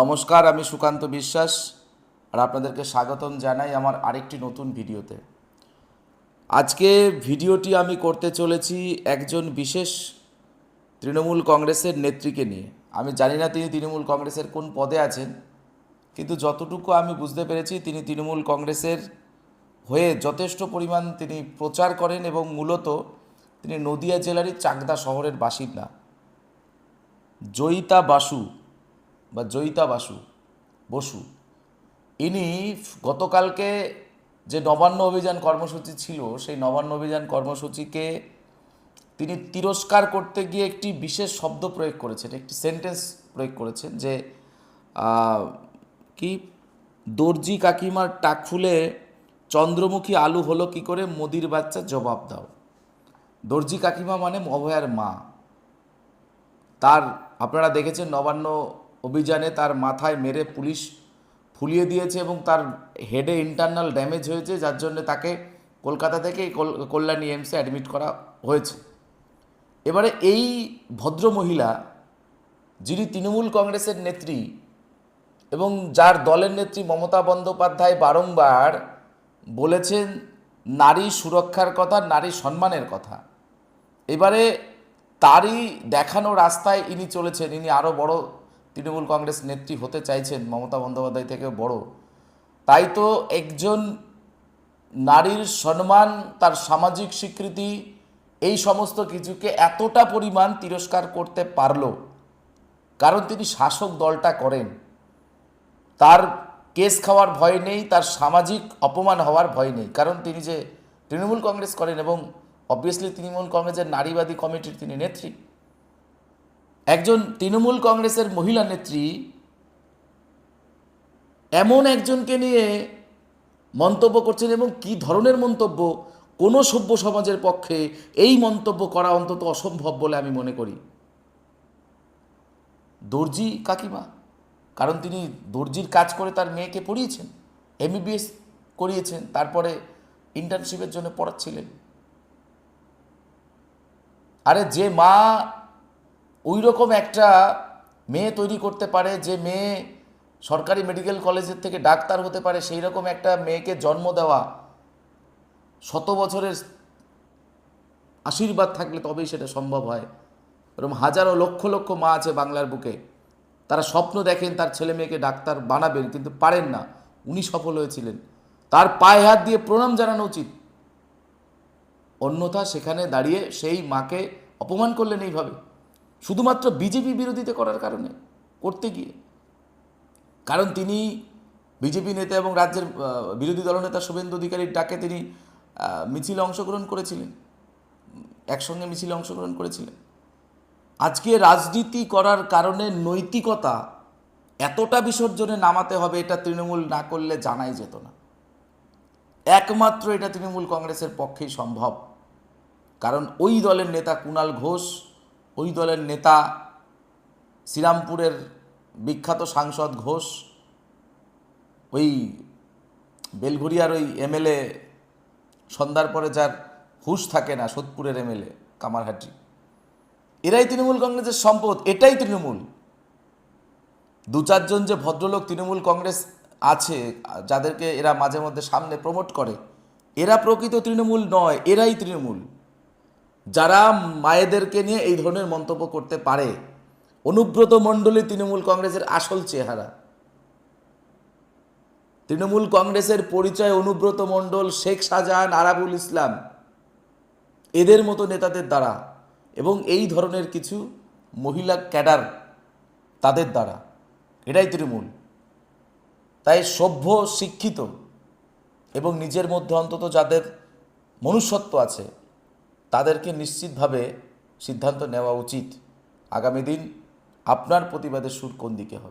নমস্কার, আমি সুকান্ত বিশ্বাস আর আপনাদেরকে স্বাগতম জানাই আমার আরেকটি নতুন ভিডিওতে। আজকে ভিডিওটি আমি করতে চলেছি একজন বিশেষ তৃণমূল কংগ্রেসের নেত্রীকে নিয়ে। আমি জানি না তিনি তৃণমূল কংগ্রেসের কোন পদে আছেন, কিন্তু যতটুকু আমি বুঝতে পেরেছি তিনি তৃণমূল কংগ্রেসের হয়ে যথেষ্ট পরিমাণ তিনি প্রচার করেন এবং মূলত তিনি নদিয়া জেলারই চাকদা শহরের বাসিন্দা। জয়িতা বাসু বা জয়িতা বাসু, বসু, ইনি গতকালকে যে নবান্ন অভিযান কর্মসূচি ছিল, সেই নবান্ন অভিযান কর্মসূচিকে তিনি তিরস্কার করতে গিয়ে একটি বিশেষ শব্দ প্রয়োগ করেছেন, একটি সেন্টেন্স প্রয়োগ করেছেন যে কি? দর্জি কাকিমার টাক ফুলে চন্দ্রমুখী আলু হলো কি করে? মোদির বাচ্চা জবাব দাও। দর্জি কাকিমা মানে অভয়ার মা। তার, আপনারা দেখেছেন নবান্ন অভিযানে তার মাথায় মেরে পুলিশ ফুলিয়ে দিয়েছে এবং তার হেডে ইন্টারনাল ড্যামেজ হয়েছে, যার জন্য তাকে কলকাতা থেকে কল- কল্যাণী এমসে অ্যাডমিট করা হয়েছে। এবারে এই ভদ্র মহিলা, যিনি তৃণমূল কংগ্রেসের নেত্রী এবং যার দলের নেত্রী মমতা বন্দ্যোপাধ্যায় বারংবার বলেছেন, নারী সুরক্ষার কথা, নারী সম্মানের কথা। এবারে তারই দেখানো রাস্তায় ইনি চলেছেন, ইনি আরও বড় তৃণমূল কংগ্রেস নেত্রী হতে চাইছেন মমতা বন্দ্যোপাধ্যায় থেকে বড়। তাই তো একজন নারীর সম্মান, তার সামাজিক স্বীকৃতি, এই সমস্ত কিছুকে এতটা পরিমাণ তিরস্কার করতে পারল। কারণ তিনি শাসক দলটা করেন। তার কেস খাওয়ার ভয় নেই, তার সামাজিক অপমান হওয়ার ভয় নেই। কারণ তিনি যে তৃণমূল কংগ্রেস করেন এবং অবভিয়াসলি তৃণমূল কংগ্রেসের নারীবাদী কমিটির তিনি নেত্রী। একজন তৃণমূল কংগ্রেসের মহিলা নেত্রী এমন একজনকে নিয়ে মন্তব্য করছেন এবং কি ধরনের মন্তব্য? কোনো সভ্য সমাজের পক্ষে এই মন্তব্য করা অন্তত অসম্ভব বলে আমি মনে করি। দর্জি কাকিমা, কারণ তিনি দর্জির কাজ করে তার মেয়েকে পড়িয়েছেন এমবিবিএস করিয়েছেন, তারপরে ইন্টার্নশিপের জন্য পড়াচ্ছিলেন। আরে যে মা ওই রকম একটা মেয়ে তৈরি করতে পারে যে মেয়ে সরকারি মেডিকেল কলেজের থেকে ডাক্তার হতে পারে সেই রকম একটা মেয়েকে জন্ম দেওয়া শত বছরের আশীর্বাদ থাকলে তবেই সেটা সম্ভব হয়। এরকম হাজারো লক্ষ লক্ষ মা আছে বাংলার বুকে। তারা স্বপ্ন দেখেন তার ছেলে মেয়েকে ডাক্তার বানাবেন, কিন্তু পারেন না। উনি সফল হয়েছিলেন। তার পায়ে হাত দিয়ে প্রণাম জানানো উচিত। অন্যথা সেখানে দাঁড়িয়ে সেই মাকে অপমান করলেন এইভাবে। শুধুমাত্র বিজেপি বিরোধিতা করার কারণে, করতে গিয়ে। কারণ তিনি বিজেপি নেতা এবং রাজ্যের বিরোধী দলনেতা শুভেন্দু অধিকারীর ডাকে তিনি মিছিলে অংশগ্রহণ করেছিলেন। একসঙ্গে মিছিলে অংশগ্রহণ করেছিলেন। আজকে রাজনীতি করার কারণে নৈতিকতা এতটা বিসর্জনে নামাতে হবে এটা তৃণমূল না করলে জানাই যেত না। একমাত্র এটা তৃণমূল কংগ্রেসের পক্ষেই সম্ভব। কারণ ওই দলের নেতা কুণাল ঘোষ ওই দলের নেতা শ্রীরামপুরের বিখ্যাত সাংসদ ঘোষ, ওই বেলঘুরিয়ার ওই এমএলএ সন্ধ্যার পরে যার হুশ থাকে না সোদপুরের এমএলএ কামারহাটি। এরাই তৃণমূল কংগ্রেসের সম্পদ, এটাই তৃণমূল। দু চারজন যে ভদ্রলোক তৃণমূল কংগ্রেস আছে, যাদেরকে এরা মাঝে মধ্যে সামনে প্রমোট করে, এরা প্রকৃত তৃণমূল নয়, এরাই তৃণমূল। যারা মায়েদেরকে নিয়ে এই ধরনের মন্তব্য করতে পারে, অনুব্রত মণ্ডলী তৃণমূল কংগ্রেসের আসল চেহারা। তৃণমূল কংগ্রেসের পরিচয় অনুব্রত মণ্ডল, শেখ শাহজাহান, আরাবুল ইসলাম, এদের মতো নেতাদের দ্বারা এবং এই ধরনের কিছু মহিলা ক্যাডার তাদের দ্বারা। এটাই তৃণমূল। তাই সভ্য, শিক্ষিত এবং নিজের মধ্যে অন্তত যাদের মনুষ্যত্ব আছে তাদেরকে নিশ্চিতভাবে সিদ্ধান্ত নেওয়া উচিত। আগামী দিন আপনার প্রতিবাদের সুর কোন দিকে হবে?